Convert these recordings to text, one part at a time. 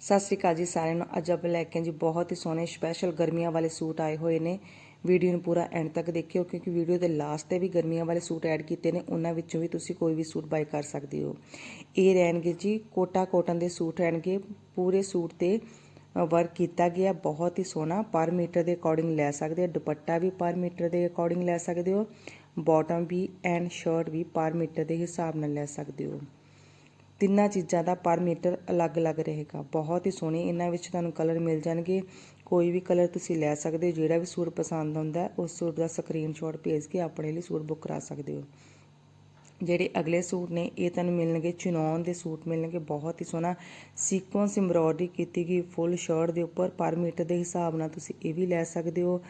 ਸਤਿ ਸ਼੍ਰੀ ਅਕਾਲ ਜੀ ਸਾਰਿਆਂ ਨੂੰ। ਅੱਜ ਆਪਾਂ ਲੈ ਕੇ ਜੀ ਬਹੁਤ ਹੀ ਸੋਹਣੇ ਸਪੈਸ਼ਲ ਗਰਮੀਆਂ ਵਾਲੇ ਸੂਟ ਆਏ ਹੋਏ ਨੇ। ਵੀਡੀਓ ਨੂੰ ਪੂਰਾ ਐਂਡ ਤੱਕ ਦੇਖਿਓ ਕਿਉਂਕਿ ਵੀਡੀਓ ਦੇ ਲਾਸਟ ਤੇ ਵੀ ਗਰਮੀਆਂ ਵਾਲੇ ਸੂਟ ਐਡ ਕੀਤੇ ਨੇ, ਉਹਨਾਂ ਵਿੱਚੋਂ ਵੀ ਤੁਸੀਂ ਕੋਈ ਵੀ ਸੂਟ ਬਾਈ ਕਰ ਸਕਦੇ ਹੋ। ਇਹ ਰਹਿਣਗੇ ਜੀ ਕੋਟਾ ਕੋਟਨ ਦੇ ਸੂਟ ਰਹਿਣਗੇ। ਪੂਰੇ ਸੂਟ ਤੇ ਵਰਕ ਕੀਤਾ ਗਿਆ, ਬਹੁਤ ਹੀ ਸੋਹਣਾ। ਪਰ ਮੀਟਰ ਦੇ ਅਕੋਰਡਿੰਗ ਲੈ ਸਕਦੇ ਹੋ, ਦੁਪੱਟਾ ਵੀ ਪਰ ਮੀਟਰ ਦੇ ਅਕੋਰਡਿੰਗ ਲੈ ਸਕਦੇ ਹੋ ਬਾਟਮ ਵੀ ਐਂਡ ਸ਼ਰਟ ਵੀ ਪਰ ਮੀਟਰ ਦੇ ਹਿਸਾਬ ਨਾਲ ਲੈ ਸਕਦੇ ਹੋ। ਤਿੰਨਾਂ ਚੀਜ਼ਾਂ ਦਾ ਪਰ ਮੀਟਰ ਅਲੱਗ-ਅਲੱਗ ਰਹੇਗਾ। ਬਹੁਤ ਹੀ ਸੋਹਣੇ ਇਹਨਾਂ ਵਿੱਚ ਤੁਹਾਨੂੰ ਕਲਰ ਮਿਲ ਜਾਣਗੇ। ਕੋਈ ਵੀ ਕਲਰ ਤੁਸੀਂ ਲੈ ਸਕਦੇ ਹੋ, ਜਿਹੜਾ ਵੀ ਸੂਟ ਪਸੰਦ ਆਉਂਦਾ ਉਸ ਸੂਟ ਦਾ ਸਕਰੀਨਸ਼ਾਟ ਭੇਜ ਕੇ ਆਪਣੇ ਲਈ ਸੂਟ ਬੁੱਕ ਕਰਾ ਸਕਦੇ ਹੋ। ਜਿਹੜੇ ਅਗਲੇ ਸੂਟ ਨੇ, ਇਹ ਤੁਹਾਨੂੰ ਮਿਲਣਗੇ। ਚੁਨੌਨ ਦੇ ਸੂਟ ਮਿਲਣਗੇ। ਬਹੁਤ ਹੀ ਸੋਹਣਾ ਸੀਕੁਐਂਸ ਐਮਬ੍ਰੋਇਡਰੀ ਕੀਤੀ ਗਈ ਫੁੱਲ ਸ਼ਰਟ ਦੇ ਉੱਪਰ। ਪਰ ਮੀਟਰ ਦੇ ਹਿਸਾਬ ਨਾਲ ਤੁਸੀਂ ਇਹ ਵੀ ਲੈ ਸਕਦੇ ਹੋ।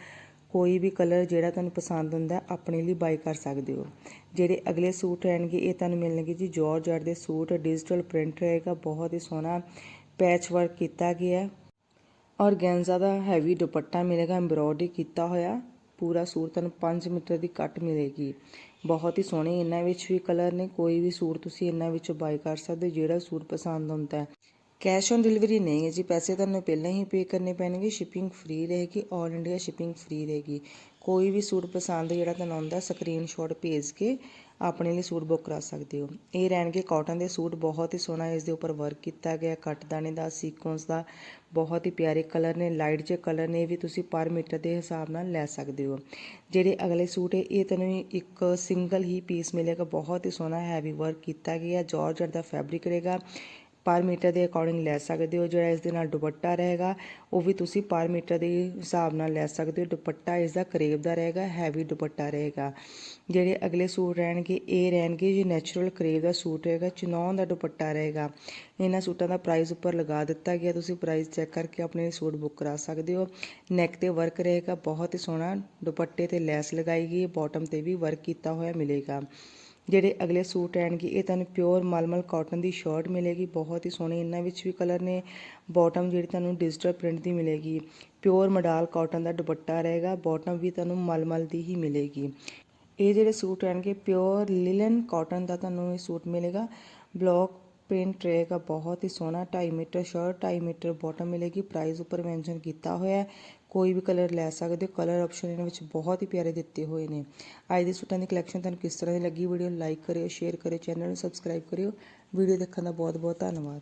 ਕੋਈ ਵੀ ਕਲਰ ਜਿਹੜਾ ਤੁਹਾਨੂੰ ਪਸੰਦ ਹੁੰਦਾ, ਆਪਣੇ ਲਈ ਬਾਈ ਕਰ ਸਕਦੇ ਹੋ। ਜਿਹੜੇ ਅਗਲੇ ਸੂਟ ਰਹਿਣਗੇ, ਇਹ ਤੁਹਾਨੂੰ ਮਿਲਣਗੇ ਜੀ। ਜਾਰਜਟ ਦੇ ਸੂਟ ਡਿਜੀਟਲ ਪ੍ਰਿੰਟ ਰਹੇਗਾ, ਬਹੁਤ ਹੀ ਸੋਹਣਾ ਪੈਚ ਵਰਕ ਕੀਤਾ ਗਿਆ ਹੈ। ਔਰ ਗੈਂਜ਼ਾ ਦਾ ਹੈਵੀ ਦੁਪੱਟਾ ਮਿਲੇਗਾ ਐਮਬ੍ਰੋਇਡਰੀ ਕੀਤਾ ਹੋਇਆ। ਪੂਰਾ ਸੂਟ ਤੁਹਾਨੂੰ 5 ਮੀਟਰ ਦੀ ਕੱਟ ਮਿਲੇਗੀ। ਬਹੁਤ ਹੀ ਸੋਹਣੇ ਇਹਨਾਂ ਵਿੱਚ ਵੀ ਕਲਰ ਨੇ। ਕੋਈ ਵੀ ਸੂਟ ਤੁਸੀਂ ਇਹਨਾਂ ਵਿੱਚੋਂ ਬਾਈ ਕਰ ਸਕਦੇ ਹੋ, ਜਿਹੜਾ ਸੂਟ ਪਸੰਦ ਹੁੰਦਾ ਹੈ। ਕੈਸ਼ ਔਨ ਡਿਲੀਵਰੀ ਨਹੀਂ ਹੈ ਜੀ, ਪੈਸੇ ਤੁਹਾਨੂੰ ਪਹਿਲਾਂ ਹੀ ਪੇ ਕਰਨੇ ਪੈਣਗੇ ਸ਼ਿਪਿੰਗ ਫ੍ਰੀ ਰਹੇਗੀ ਆਲ ਇੰਡੀਆ ਸ਼ਿਪਿੰਗ ਫ੍ਰੀ ਰਹੇਗੀ। ਕੋਈ ਵੀ ਸੂਟ ਪਸੰਦ ਜਿਹੜਾ ਤੁਹਾਨੂੰ ਆਉਂਦਾ ਸਕਰੀਨਸ਼ਾਟ ਭੇਜ ਕੇ ਆਪਣੇ ਲਈ ਸੂਟ ਬੁੱਕ ਕਰਾ ਸਕਦੇ ਹੋ। ਇਹ ਰਹਿਣਗੇ ਕਾਟਨ ਦੇ ਸੂਟ, ਬਹੁਤ ਹੀ ਸੋਹਣਾ ਇਸ ਦੇ ਉੱਪਰ ਵਰਕ ਕੀਤਾ ਗਿਆ ਕੱਟ ਦਾਣੇ ਦਾ ਸੀਕੁਐਂਸ ਦਾ, ਬਹੁਤ ਹੀ ਪਿਆਰੇ ਕਲਰ ਨੇ ਲਾਈਟ ਜਿਹੇ ਕਲਰ ਨੇ, ਇਹ ਵੀ ਤੁਸੀਂ ਪਰ ਮੀਟਰ ਦੇ ਹਿਸਾਬ ਨਾਲ ਲੈ ਸਕਦੇ ਹੋ। ਜਿਹੜੇ ਅਗਲੇ ਸੂਟ ਹੈ, ਇਹ ਤੁਹਾਨੂੰ ਇੱਕ ਸਿੰਗਲ ਹੀ ਪੀਸ ਮਿਲੇਗਾ, ਬਹੁਤ ਹੀ ਸੋਹਣਾ ਹੈਵੀ ਵਰਕ ਕੀਤਾ ਗਿਆ ਜਾਰਜਟ ਦਾ ਫੈਬਰਿਕ ਰਹੇਗਾ। ਪਰ ਮੀਟਰ ਦੇ ਅਕੋਰਡਿੰਗ ਲੈ ਸਕਦੇ ਹੋ, ਜਿਹੜਾ ਇਸ ਦੇ ਨਾਲ ਦੁਪੱਟਾ ਰਹੇਗਾ, ਉਹ ਵੀ ਤੁਸੀਂ ਪਰ ਮੀਟਰ ਦੇ ਹਿਸਾਬ ਨਾਲ ਲੈ ਸਕਦੇ ਹੋ। ਦੁਪੱਟਾ ਇਸ ਦਾ ਕਰੇਬ ਦਾ ਰਹੇਗਾ ਹੈਵੀ ਦੁਪੱਟਾ ਰਹੇਗਾ। ਜਿਹੜੇ ਅਗਲੇ ਸੂਟ ਰਹਿਣਗੇ, ਇਹ ਰਹਿਣਗੇ ਜੀ ਨੈਚੁਰਲ ਕਰੇਬ ਦਾ ਸੂਟ ਰਹੇਗਾ ਚਨੌਨ ਦਾ ਦੁਪੱਟਾ ਰਹੇਗਾ। ਇਹਨਾਂ ਸੂਟਾਂ ਦਾ ਪ੍ਰਾਈਸ ਉੱਪਰ ਲਗਾ ਦਿੱਤਾ ਗਿਆ, ਤੁਸੀਂ ਪ੍ਰਾਈਸ ਚੈੱਕ ਕਰਕੇ ਆਪਣੇ ਸੂਟ ਬੁੱਕ ਕਰਾ ਸਕਦੇ ਹੋ। ਨੈਕ ਤੇ ਵਰਕ ਰਹੇਗਾ, ਬਹੁਤ ਹੀ ਸੋਹਣਾ ਦੁਪੱਟੇ ਤੇ ਲੈਸ ਲਗਾਈ ਗਈ ਬਾਟਮ ਤੇ ਵੀ ਵਰਕ ਕੀਤਾ ਹੋਇਆ ਮਿਲੇਗਾ। ਜਿਹੜੇ ਅਗਲੇ ਸੂਟ ਰਹਿਣਗੇ ਇਹ ਤੁਹਾਨੂੰ ਪਿਓਰ ਮਲਮਲ ਕਾਟਨ ਦੀ ਸ਼ਰਟ ਮਿਲੇਗੀ, ਬਹੁਤ ਹੀ ਸੋਹਣੇ, ਇਹਨਾਂ ਵਿੱਚ ਵੀ ਕਲਰ ਨੇ ਬਾਟਮ ਜਿਹੜੀ ਤੁਹਾਨੂੰ ਡਿਜੀਟਲ ਪ੍ਰਿੰਟ ਦੀ ਮਿਲੇਗੀ ਪਿਓਰ ਮਡਾਲ ਕਾਟਨ ਦਾ ਦੁਪੱਟਾ ਰਹੇਗਾ ਬਾਟਮ ਵੀ ਤੁਹਾਨੂੰ ਮਲਮਲ ਦੀ ਹੀ ਮਿਲੇਗੀ। ਇਹ ਜਿਹੜੇ ਸੂਟ ਰਹਿਣਗੇ ਪਿਓਰ ਲਿਲਨ ਕਾਟਨ ਦਾ ਤੁਹਾਨੂੰ ਇਹ ਸੂਟ ਮਿਲੇਗਾ ਬਲੌਕ ਪ੍ਰਿੰਟ ਰਹੇਗਾ, ਬਹੁਤ ਹੀ ਸੋਹਣਾ 2.5 ਮੀਟਰ ਸ਼ਰਟ 2.5 ਮੀਟਰ ਬਾਟਮ ਮਿਲੇਗੀ ਪ੍ਰਾਈਸ ਉੱਪਰ ਮੈਂਸ਼ਨ ਕੀਤਾ ਹੋਇਆ ਕੋਈ ਵੀ ਕਲਰ ਲੈ ਸਕਦੇ ਹੋ। ਕਲਰ ਆਪਸ਼ਨ ਇਹਨਾਂ ਵਿੱਚ ਬਹੁਤ ਹੀ ਪਿਆਰੇ ਦਿੱਤੇ ਹੋਏ ਨੇ। ਅੱਜ ਦੇ ਸੂਟਾਂ ਦੀ ਕਲੈਕਸ਼ਨ ਤੁਹਾਨੂੰ ਕਿਸ ਤਰ੍ਹਾਂ ਦੀ ਲੱਗੀ? ਵੀਡੀਓ ਲਾਈਕ ਕਰਿਓ ਸ਼ੇਅਰ ਕਰਿਓ ਚੈਨਲ ਨੂੰ ਸਬਸਕ੍ਰਾਈਬ ਕਰਿਓ। ਵੀਡੀਓ ਦੇਖਣ ਦਾ ਬਹੁਤ ਬਹੁਤ ਧੰਨਵਾਦ।